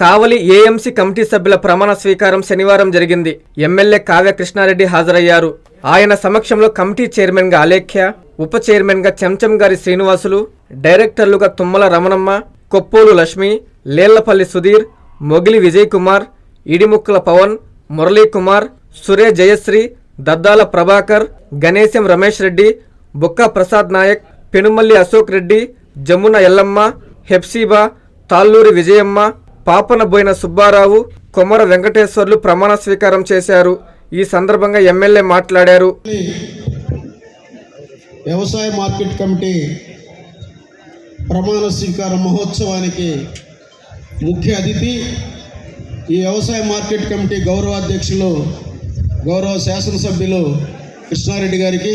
కావలి AMC committee సభ్యుల ప్రమాణ స్వీకారం శనివారం జరిగింది. ఎమ్మెల్యే కావ్య కృష్ణారెడ్డి హాజరయ్యారు. ఆయన సమక్షంలో కమిటీ చైర్మన్గా అలేఖ్య ఉప చైర్మన్గా చెంచం గారి శ్రీనివాసులు డైరెక్టర్లుగా తుమ్మల రమణమ్మ కొప్పోలు లక్ష్మి లేళ్ళపల్లి సుధీర్ మొగిలి విజయ్ కుమార్ ఇడిముక్కల పవన్ మురళీకుమార్ సురే జయశ్రీ దద్దాల ప్రభాకర్ గణేశం రమేష్ రెడ్డి బుక్క ప్రసాద్ నాయక్ పెనుమల్లి అశోక్ రెడ్డి జమున ఎల్లమ్మ హెప్సీబా తాళ్ళూరి విజయమ్మ పాపన బోయిన సుబ్బారావు కొమర వెంకటేశ్వర్లు ప్రమాణ స్వీకారం చేశారు. ఈ సందర్భంగా ఎమ్మెల్యే మాట్లాడారు. వ్యవసాయ మార్కెట్ కమిటీ ప్రమాణ స్వీకార మహోత్సవానికి ముఖ్య అతిథి ఈ వ్యవసాయ మార్కెట్ కమిటీ గౌరవ అధ్యక్షులు గౌరవ శాసనసభ్యులు కృష్ణారెడ్డి గారికి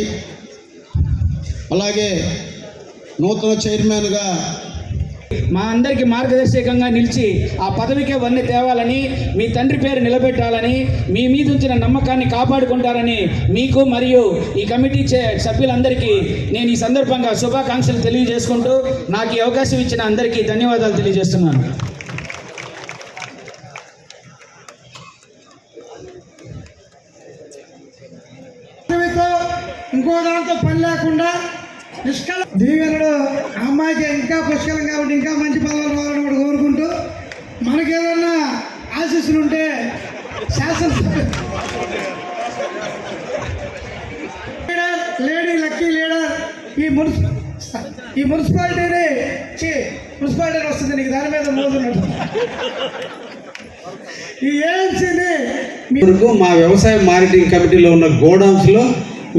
అలాగే నూతన చైర్మన్గా మా అందరికీ మార్గదర్శకంగా నిలిచి ఆ పదవికే వన్నె తేవాలని మీ తండ్రి పేరు నిలబెట్టాలని మీ మీద ఉంచిన నమ్మకాన్ని కాపాడుకుంటారని మీకు మరియు ఈ కమిటీ సభ్యులందరికీ నేను ఈ సందర్భంగా శుభాకాంక్షలు తెలియజేసుకుంటూ నాకు ఈ అవకాశం ఇచ్చిన అందరికీ ధన్యవాదాలు తెలియజేస్తున్నాను. ఇంకో దాంతో పని లేకుండా నిష్కల దీవెనడు అమ్మాయికి ఇంకా పుష్కలం కాబట్టి ఇంకా మంచి పనులు రావాలని కూడా కోరుకుంటూ మనకేదన్నా ఆశీస్సులు ఉంటే శాసనసభ. లీడర్ లేడీ లక్కీ లీడర్ ఈ మున్సి ఈ మున్సిపాలిటీని చే మున్సిపాలిటీ వస్తుంది నీకు దాని మీద మోదున్నట్టు ఈ ఏఎంసీని మీ మా వ్యవసాయ మార్కెటింగ్ కమిటీలో ఉన్న గోడౌన్స్లో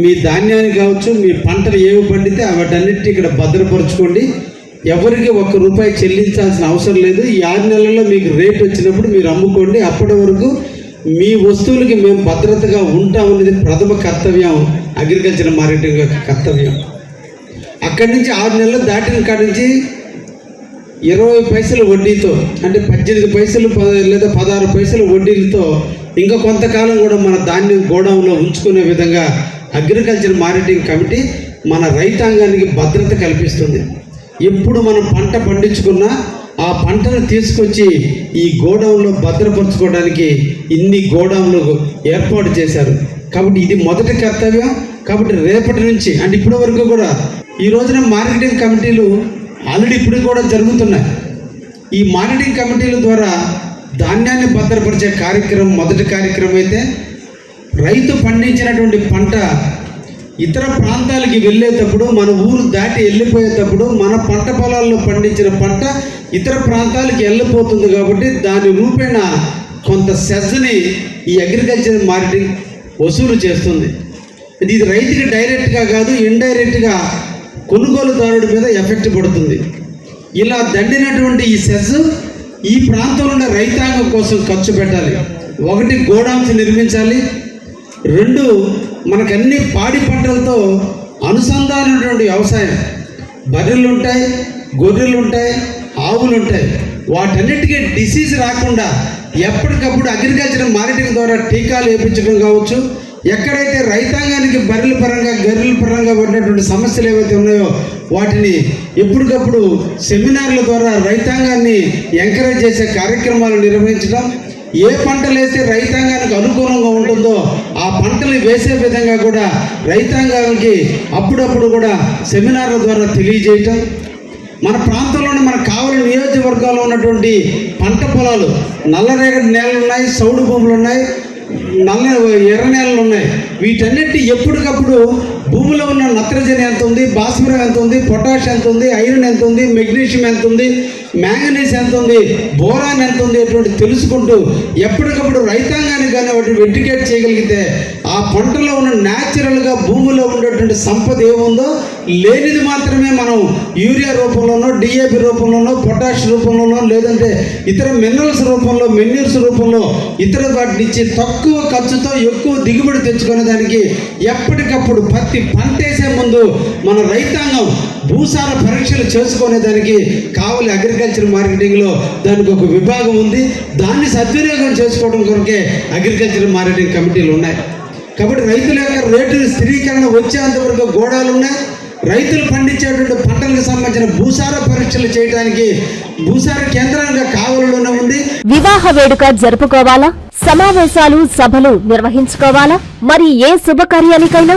మీ ధాన్యాన్ని కావచ్చు మీ పంటలు ఏవి పండితే వాటన్నిటిని ఇక్కడ భద్రపరచుకోండి. ఎవరికి ఒక్క రూపాయి చెల్లించాల్సిన అవసరం లేదు. ఈ ఆరు నెలల్లో మీకు రేట్ వచ్చినప్పుడు మీరు అమ్ముకోండి. అప్పటి వరకు మీ వస్తువులకి మేము భద్రతగా ఉంటామనేది ప్రథమ కర్తవ్యం అగ్రికల్చర్ మార్కెటింగ్ యొక్క కర్తవ్యం. అక్కడి నుంచి ఆరు నెలలు దాటిన కాడి నుంచి ఇరవై పైసలు వడ్డీతో అంటే పద్దెనిమిది పైసలు లేదా పదహారు పైసలు వడ్డీలతో ఇంకా కొంతకాలం కూడా మన ధాన్యం గోడౌన్లో ఉంచుకునే విధంగా అగ్రికల్చర్ మార్కెటింగ్ కమిటీ మన రైతాంగానికి భద్రత కల్పిస్తుంది. ఎప్పుడు మనం పంట పండించుకున్నా ఆ పంటను తీసుకొచ్చి ఈ గోడౌన్లో భద్రపరచుకోవడానికి ఇన్ని గోడౌన్లు ఏర్పాటు చేశారు. కాబట్టి ఇది మొదటి కర్తవ్యం. కాబట్టి రేపటి నుంచి అంటే ఇప్పటి వరకు కూడా ఈ రోజున మార్కెటింగ్ కమిటీలు ఆల్రెడీ ఇప్పుడు కూడా జరుగుతున్నాయి. ఈ మార్కెటింగ్ కమిటీల ద్వారా ధాన్యాన్ని భద్రపరిచే కార్యక్రమం మొదటి కార్యక్రమం అయితే రైతు పండించినటువంటి పంట ఇతర ప్రాంతాలకి వెళ్ళేటప్పుడు మన ఊరు దాటి వెళ్ళిపోయేటప్పుడు మన పంట పొలాల్లో పండించిన పంట ఇతర ప్రాంతాలకి వెళ్ళిపోతుంది కాబట్టి దాని రూపేణ కొంత సెజ్ని ఈ అగ్రికల్చర్ మార్కెటింగ్ వసూలు చేస్తుంది. ఇది రైతుకి డైరెక్ట్గా కాదు ఇండైరెక్ట్గా కొనుగోలుదారుడి మీద ఎఫెక్ట్ పడుతుంది. ఇలా దండినటువంటి ఈ సెస్ ఈ ప్రాంతంలో ఉన్న రైతాంగం కోసం ఖర్చు పెట్టాలి. ఒకటి గోడౌన్స్ నిర్మించాలి రెండు మనకన్నీ పాడి పంటలతో అనుసంధానమైనటువంటి వ్యవసాయం. బర్రెలు ఉంటాయి గొర్రెలు ఉంటాయి ఆవులు ఉంటాయి వాటన్నిటికీ డిసీజ్ రాకుండా ఎప్పటికప్పుడు అగ్రికల్చర్ మార్కెటింగ్ ద్వారా టీకాలు వేయించడం కావచ్చు. ఎక్కడైతే రైతాంగానికి బర్రెల పరంగా గర్రెల పరంగా ఉన్నటువంటి సమస్యలు ఏవైతే ఉన్నాయో వాటిని ఎప్పటికప్పుడు సెమినార్ల ద్వారా రైతాంగాన్ని ఎంకరేజ్ చేసే కార్యక్రమాలు నిర్వహించడం ఏ పంటలు వేస్తే రైతాంగానికి అనుకూలంగా ఉంటుందో ఆ పంటలు వేసే విధంగా కూడా రైతాంగానికి అప్పుడప్పుడు కూడా సెమినార్ల ద్వారా తెలియజేయటం. మన ప్రాంతంలోని మనకు కావలి నియోజకవర్గాల్లో ఉన్నటువంటి పంట పొలాలు నల్లరేగడి నేలలు ఉన్నాయి సౌడు భూములు ఉన్నాయి నల్ల ఎర్ర నేలలు ఉన్నాయి. వీటన్నిటి ఎప్పటికప్పుడు భూమిలో ఉన్న నత్రజని ఎంత ఉంది? భాస్వరం ఎంత ఉంది? పొటాష్ ఎంత ఉంది? ఐరన్ ఎంత ఉంది? మెగ్నీషియం ఎంత ఉంది? మ్యాంగనీస్ ఎంత ఉంది? బోరాన్ ఎంత ఉంది? అటువంటి తెలుసుకుంటూ ఎప్పటికప్పుడు రైతాంగానికి కానీ వాటిని ఎడ్యుకేట్ చేయగలిగితే ఆ పంటలో ఉన్న న్యాచురల్గా భూమిలో ఉండేటువంటి సంపద ఏముందో లేనిది మాత్రమే మనం యూరియా రూపంలోనో డిఏపి రూపంలోనో పొటాష్ రూపంలోనో లేదంటే ఇతర మినరల్స్ రూపంలో మెన్యూర్స్ రూపంలో ఇతర వాటిని ఇచ్చి తక్కువ ఖర్చుతో ఎక్కువ దిగుబడి తెచ్చుకునే దానికి ఎప్పటికప్పుడు పత్తి పంటేసే ముందు మన రైతాంగం భూసార పరీక్షలు చేసుకునే దానికి కావలి అగ్రికల్చర్ మార్కెటింగ్లో దానికి ఒక విభాగం ఉంది. దాన్ని సద్వినియోగం చేసుకోవడం కొరకే అగ్రికల్చర్ మార్కెటింగ్ కమిటీలు ఉన్నాయి. కాబట్టి రైతుల యొక్క రేటు స్థిరీకరణ వచ్చేంత వరకు గోడాలు ఉన్నాయి. రైతులు పండించేటువంటి పంటలకు సంబంధించిన భూసార పరీక్షలు చేయడానికి భూసార కేంద్రంగా కావలిలోనే ఉంది. వివాహ వేడుక జరుపుకోవాలా? సమావేశాలు సభలు నిర్వహించుకోవాలా? మరి ఏ శుభకార్యానికైనా